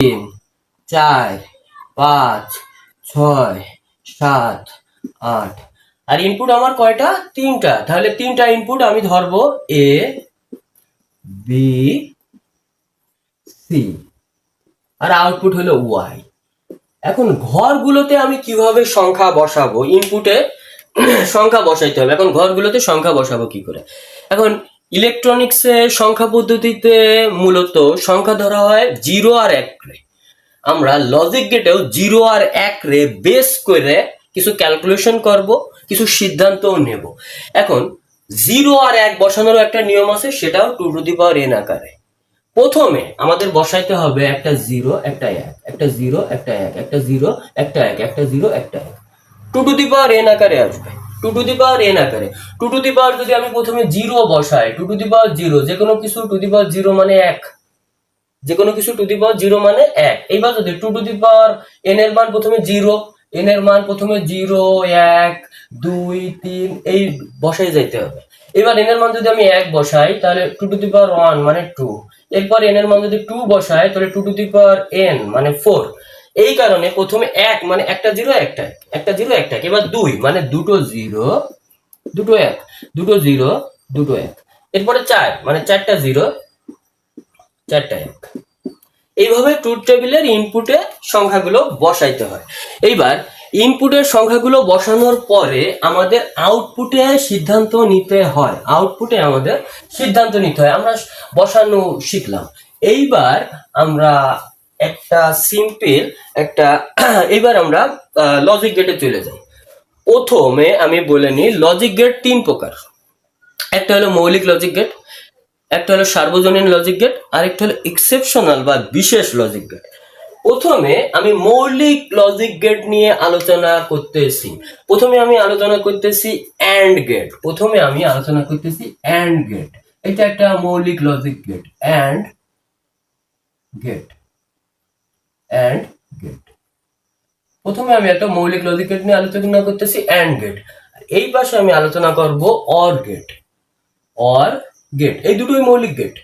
তিন, চার, পাঁচ, ছয়, সাত, আট। আর ইনপুট আমার কয়টা? তিনটা। তাহলে তিনটা ইনপুট আমি ধরবো এ বি সি আর আউটপুট হলো ওয়াই এখন ঘরগুলোতে আমি কীভাবে সংখ্যা বসাবো? ইনপুটে সংখ্যা বসাইতে হবে। এখন ঘরগুলোতে সংখ্যা বসাবো কি করে? এখন ইলেকট্রনিক্সে সংখ্যা পদ্ধতিতে মূলত সংখ্যা ধরা হয় জিরো আর এক রে। আমরা লজিক গেটেও জিরো আর এক রে বেস করে কিছু ক্যালকুলেশন করব, কিছু সিদ্ধান্তও নেব। এখন জিরো আর এক বসানোর একটা নিয়ম আছে, সেটাও two to the power N আকারে। প্রথমে আমাদের বসাইতে হবে একটা জিরো একটা এক, একটা জিরো একটা এক, একটা জিরো একটা এক, একটা জিরো একটা এক। Two to the power N আকারে আসবে। Two to the power N আকারে টু টু দি পাওয়ার যদি আমি প্রথমে জিরো বসাই two to the power zero যে কোনো কিছু টু দি পাওয়ার জিরো মানে এক। যে কোনো কিছু টু দি পাওয়ার জিরো মানে এক। এইবার যদি two to the power N এর মান প্রথমে জিরো, এন এর মান প্রথমে জিরো, এক, দুই, তিন, এই বসাই যাইতে হবে। এবার এন এর মান যদি আমি এক বসাই, তাহলে two to the power one মানে টু। এরপর এন এর মান যদি টু বসাই, তাহলে two to the power N মানে ফোর। এই কারণে প্রথমে এক মানে একটা জিরো, একটা একটা জিরো, একটা এক। এবার দুই মানে দুটো জিরো, দুটো এক, দুটো জিরো, দুটো এক। এরপরে চার মানে চারটা জিরো, চারটা এক। এইভাবে ট্রুথ টেবিলের ইনপুটে সংখ্যাগুলো বসাইতে হয়। এইবার ইনপুটের সংখ্যাগুলো বসানোর পরে আমাদের আউটপুটে সিদ্ধান্ত নিতে হয়। আউটপুটে আমাদের সিদ্ধান্ত নিতে হয়। আমরা বসানো শিখলাম। এইবার আমরা একটা সিম্পল একটা, এবার আমরা লজিক গেটে চলে যাই। প্রথমে আমি বলে নিই লজিক গেট তিন প্রকার। একটা হলো মৌলিক লজিক গেট একটা হলো সার্বজনীন লজিক গেট আর একটা হলো এক্সেপশনাল বা বিশেষ লজিক গেট প্রথমে আমি মৌলিক লজিক গেট নিয়ে আলোচনা করতেছি। প্রথমে আমি আলোচনা করতেছি অ্যান্ড গেট প্রথমে আমি আলোচনা করতেছি অ্যান্ড গেট এটা একটা মৌলিক logic gate and gate and gate প্রথমে আমি একটা মৌলিক লজিক গেট নিয়ে আলোচনা করতেছি অ্যান্ড গেট এই পাশে আমি আলোচনা করব অর গেট অর গেট এই দুটোই মৌলিক গেট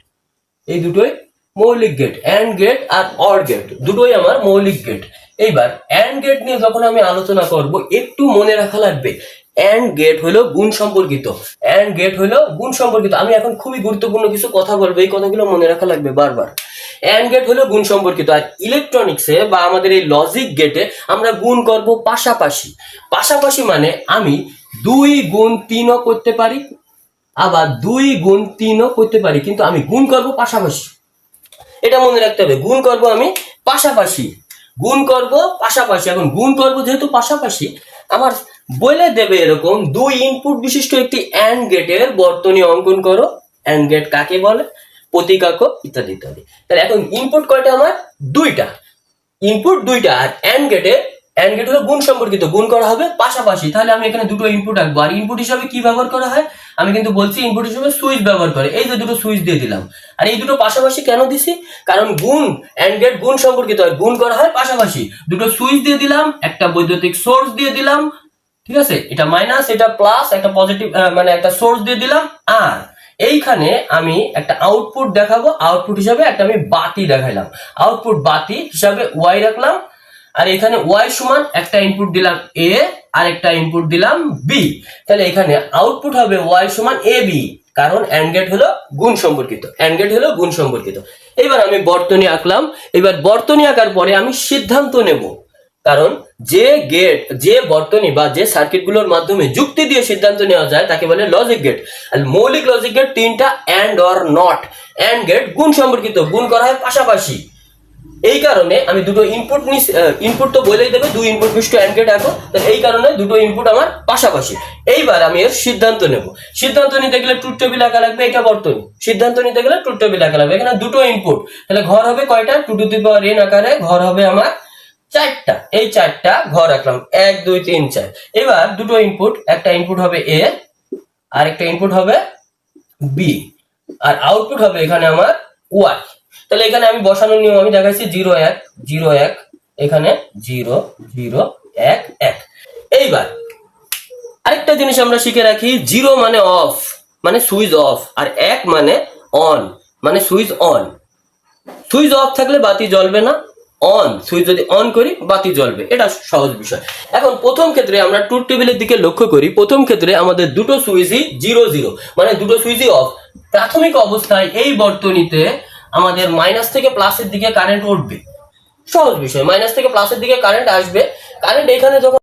এই দুটোই মৌলিক গেট অ্যান্ড গেট আর অর গেট দুটোই আমার মৌলিক গেট এইবার অ্যান্ড গেট নিয়ে যখন আমি আলোচনা করব, একটু মনে রাখা লাগবে। অ্যান্ড গেট হলো গুণ সম্পর্কিত। অ্যান্ড গেট হলো গুণ সম্পর্কিত। আমি এখন খুবই গুরুত্বপূর্ণ কিছু কথা বলব। এই কথাগুলো মনে রাখা লাগবে বারবার। অ্যান্ড গেট হলো গুণ সম্পর্কিত। আর ইলেকট্রনিক্সে বা আমাদের এই লজিক গেটে আমরা গুণ করব পাশাপাশি। পাশাপাশি মানে আমি দুই গুণ তিনও করতে পারি, আবার দুই গুণ তিনও করতে পারি, কিন্তু আমি গুণ করব পাশাপাশি। এটা মনে রাখতে হবে, গুণ করব আমি পাশাপাশি। গুণ করব পাশাপাশি, এখন গুণ করব যেহেতু পাশাপাশি, আমার বলে দেবে এরকম দুই ইনপুট বিশিষ্ট একটি অ্যান্ড গেটের বর্তনী অঙ্কন করো। অ্যান্ড গেট কাকে বলে? প্রতিকাক ইত্যাদি ইত্যাদি। তাহলে এখন ইনপুট কয়টা আমার? দুইটা। ইনপুট দুইটা আর অ্যান্ড গেটে অ্যান্ড গেট হলো গুণ সম্পর্কিত, গুণ করা হবে পাশাপাশি। তাহলে আমি এখানে দুটো ইনপুট রাখব আর ইনপুট হিসাবে কি ব্যবহার করা হয়? আমি কিন্তু বলছি ইনপুট হিসাবে সুইচ ব্যবহার করে। এই যে দুটো সুইচ দিয়ে দিলাম। আর এই দুটো পাশাপাশি কেন দিছি? কারণ গুণ অ্যান্ড গেট গুণ সম্পর্কিত হয়। গুণ করা হয় পাশাপাশি। দুটো সুইচ দিয়ে দিলাম, একটা বৈদ্যুতিক সোর্স দিয়ে দিলাম। ঠিক আছে? এটা মাইনাস এটা প্লাস একটা পজিটিভ মানে একটা সোর্স দিয়ে দিলাম। আর এইখানে আমি একটা আউটপুট দেখাবো আউটপুট হিসাবে একটা আমি বাতি দেখাইলাম। আউটপুট বাতি হিসাবে ওয়াই রাখলাম, আর এখানে ওয়াই সমান একটা ইনপুট দিলাম এ আর একটা ইনপুট দিলাম বি তাহলে এখানে আউটপুট হবে ওয়াই সমান এ বি কারণ অ্যান্ড গেট হলো গুণ সম্পর্কিত। অ্যান্ড গেট হলো গুণ সম্পর্কিত। এবার আমি বর্তনী আঁকলাম। এবার বর্তনী আঁকার পরে আমি সিদ্ধান্ত নেব। কারণ যে গেট যে বর্তনী বা যে সার্কিটগুলোর মাধ্যমে যুক্তি দিয়ে সিদ্ধান্ত নেওয়া যায়, তাকে বলে লজিক গেট মৌলিক লজিক গেট তিনটা and or not and gate গুণ সম্পর্কিত, গুণ করা হয় পাশাপাশি। এই কারণে আমি দুটো ইনপুট ইনপুট তো বলেই দেবে, দুই ইনপুট বিশিষ্ট অ্যান্ড গেট আঁকো। তাহলে এই কারণে দুটো ইনপুট আমার পাশাপাশি। এইবার আমি এর সিদ্ধান্ত নেব। সিদ্ধান্ত নিতে গেলে ট্রুথ টেবিল আঁকা লাগবে, এটা বর্তনী। সিদ্ধান্ত নিতে গেলে ট্রুথ টেবিল আঁকা লাগবে। এখানে দুটো ইনপুট তাহলে ঘর হবে কয়টা? Two to the power n আকারে ঘর হবে আমার চারটা, এই চারটা ঘর রাখলাম। এক, দুই, তিন, চার। এবার দুটো ইনপুট একটা ইনপুট হবে এ আর একটা ইনপুট হবে বি আর আউটপুট হবে এখানে আমার ওয়াই তাহলে এখানে আমি বসানোর নিয়ম আমি দেখাচ্ছি জিরো এক জিরো এক, এখানে জিরো জিরো এক এক। এইবার আরেকটা জিনিস আমরা শিখে রাখি, জিরো মানে অফ মানে সুইচ অফ আর এক মানে অন মানে সুইচ অন সুইচ অফ থাকলে বাতি জ্বলবে না অন সুইচ যদি অন করি, বাতি জ্বলবে। এটা সহজ বিষয়। এখন প্রথম ক্ষেত্রে আমরা ট্রুথ টেবিলের দিকে লক্ষ্য করি। প্রথম ক্ষেত্রে আমাদের দুটো সুইচই জিরো জিরো মানে দুটো সুইচই অফ প্রাথমিক অবস্থায় এই বর্তনীতে আমাদের মাইনাস থেকে প্লাসের দিকে কারেন্ট উঠবে। সহজ বিষয়। মাইনাস থেকে প্লাসের দিকে কারেন্ট আসবে। কারেন্ট এখানে যখন